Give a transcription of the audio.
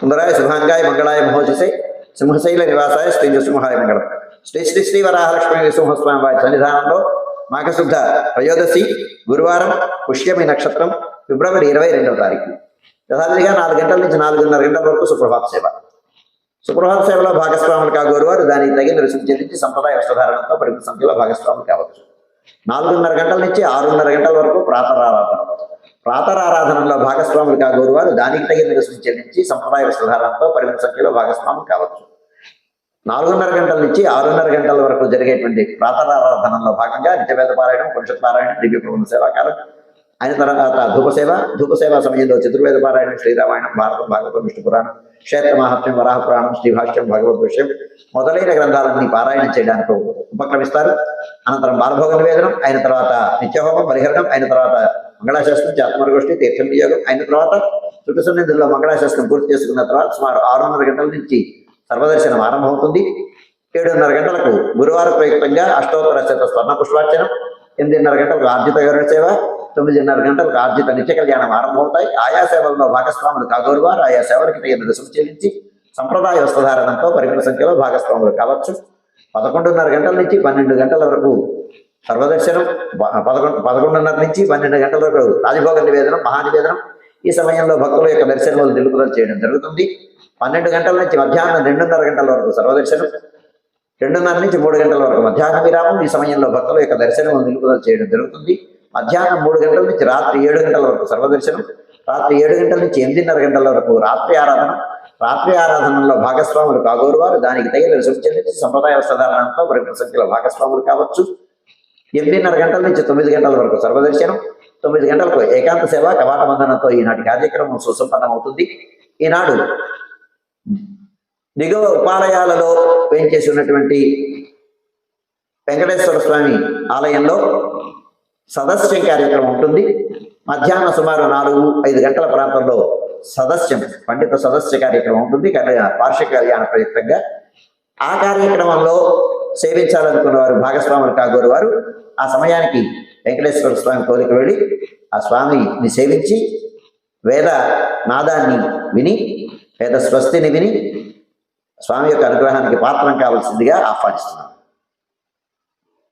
సుందరాయ శుభాంగాయ మంగళాయ మహోజసే సింహశైల నివాసాయ శ్రీ నృసింహాయ మంగళం. శ్రీ శ్రీ శ్రీ వరాహలక్ష్మి నృసింహస్వామి వారి సన్నిధానంలో మాఘశుద్ధ త్రయోదశి గురువారం పుష్యమి నక్షత్రం ఫిబ్రవరి ఇరవై రెండవ తారీఖు. యథావిధిగా నాలుగు గంటల నుంచి నాలుగున్నర గంటల వరకు సుప్రభాత సేవ. సుప్రభాత సేవలో భాగస్వాములు కాగోరు వారు దానికి తగిన రుచి చెల్లించి సంప్రదాయ వస్త్రధారణతో పరిమిత సంఖ్యలో భాగస్వాములు కావచ్చు. నాలుగున్నర గంటల నుంచి ఆరున్నర గంటల వరకు ప్రాతరారాధన. ప్రాతరారాధనలో భాగస్వాములు కాగోరు వారు దానికి తగిన రుసుము చెల్లించి సంప్రదాయ వస్త్రధారణతో పరిమిత సంఖ్యలో భాగస్వాములు కావచ్చు. నాలుగున్నర గంటల నుంచి ఆరున్నర గంటల వరకు జరిగేటువంటి ప్రాతరారాధనలో భాగంగా నిత్యవేద పారాయణం పురుషత్ పారాయణం దివ్య ప్రబంధ సేవాకాలం అయిన తర్వాత ధూపసేవ ధూపసేవ సమయంలో చతుర్వేద పారాయణం శ్రీరామాయణం భారతం భాగవతం విష్ణు పురాణం క్షేత్ర మహాత్మ్యం వరాహ పురాణం శ్రీభాష్యం భగవద్ విషయం మొదలైన గ్రంథాలన్నీ పారాయణం చేయడానికి ఉపక్రమిస్తారు. అనంతరం బాలభోగ నివేదనం అయిన తర్వాత నిత్యహోమం పరిహరణం అయిన తర్వాత మంగళాశాస్త్రం జాతమరగోష్ఠి తీర్థం వినియోగం అయిన తర్వాత చుట్టుసన్నిధుల్లో మంగళాశాస్త్రం పూర్తి చేసుకున్న తర్వాత సుమారు ఆరున్నర గంటల నుంచి సర్వదర్శనం ఆరంభమవుతుంది. ఏడున్నర గంటలకు గురువారం ప్రయుక్తంగా అష్టోత్తర శత స్వర్ణ పుష్పార్చనం ఎనిమిదిన్నర గంటలకు ఆర్జిత గరుడ సేవ తొమ్మిదిన్నర గంటలకు ఆర్జిత నిత్య కళ్యాణం ఆరంభమవుతాయి. ఆయా సేవల్లో భాగస్వాములు కాగోరు వారు ఆయా సేవలకి తగిన రుసుము చెల్లించి సంప్రదాయ వస్త్రధారణంతో పరిమిత సంఖ్యలో భాగస్వాములు కావచ్చు. పదకొండున్నర గంటల నుంచి పన్నెండు గంటల వరకు సర్వదర్శనం పదకొండు పదకొండున్నర నుంచి పన్నెండు గంటల వరకు రాజభోగ నివేదనం మహానివేదనం ఈ సమయంలో భక్తుల యొక్క దర్శనములు నిలుపుదల చేయడం జరుగుతుంది. పన్నెండు గంటల నుంచి మధ్యాహ్నం రెండున్నర గంటల వరకు సర్వదర్శనం. రెండున్నర నుంచి మూడు గంటల వరకు మధ్యాహ్న విరామం. ఈ సమయంలో భక్తుల యొక్క దర్శనం నిలుపుదల చేయడం జరుగుతుంది. మధ్యాహ్నం మూడు గంటల నుంచి రాత్రి ఏడు గంటల వరకు సర్వదర్శనం. రాత్రి ఏడు గంటల నుంచి ఎనిమిదిన్నర గంటల వరకు రాత్రి ఆరాధన. రాత్రి ఆరాధనలో భాగస్వాములు కాగోరు వారు దానికి తగిన రుసుము చెల్లించి సంప్రదాయ వస్త్రధారణంతో పరిమిత సంఖ్యలో భాగస్వాములు కావచ్చు. ఎనిమిదిన్నర గంటల నుంచి తొమ్మిది గంటల వరకు సర్వదర్శనం తొమ్మిది గంటలకు ఏకాంత సేవ కవాట బంధనంతో ఈనాటి కార్యక్రమం సుసంపన్నమవుతుంది. ఈనాడు దిగువ ఉపాలయాలలో వేంచేసి ఉన్నటువంటి వెంకటేశ్వర స్వామి ఆలయంలో సదస్యం కార్యక్రమం ఉంటుంది. మధ్యాహ్నం సుమారు నాలుగు ఐదు గంటల ప్రాంతంలో సదస్యం పండిత సదస్య కార్యక్రమం ఉంటుంది. వార్షిక కళ్యాణ ప్రయుక్తంగా ఆ కార్యక్రమంలో సేవించాలనుకున్న వారు భాగస్వాములు కాగోరు వారు ఆ సమయానికి వెంకటేశ్వర స్వామి కోరిక వెళ్ళి ఆ స్వామిని సేవించి వేద నాదాన్ని విని వేద స్వస్తిని విని స్వామి యొక్క అనుగ్రహానికి పాత్రం కావాల్సిందిగా ఆహ్వానిస్తున్నాను.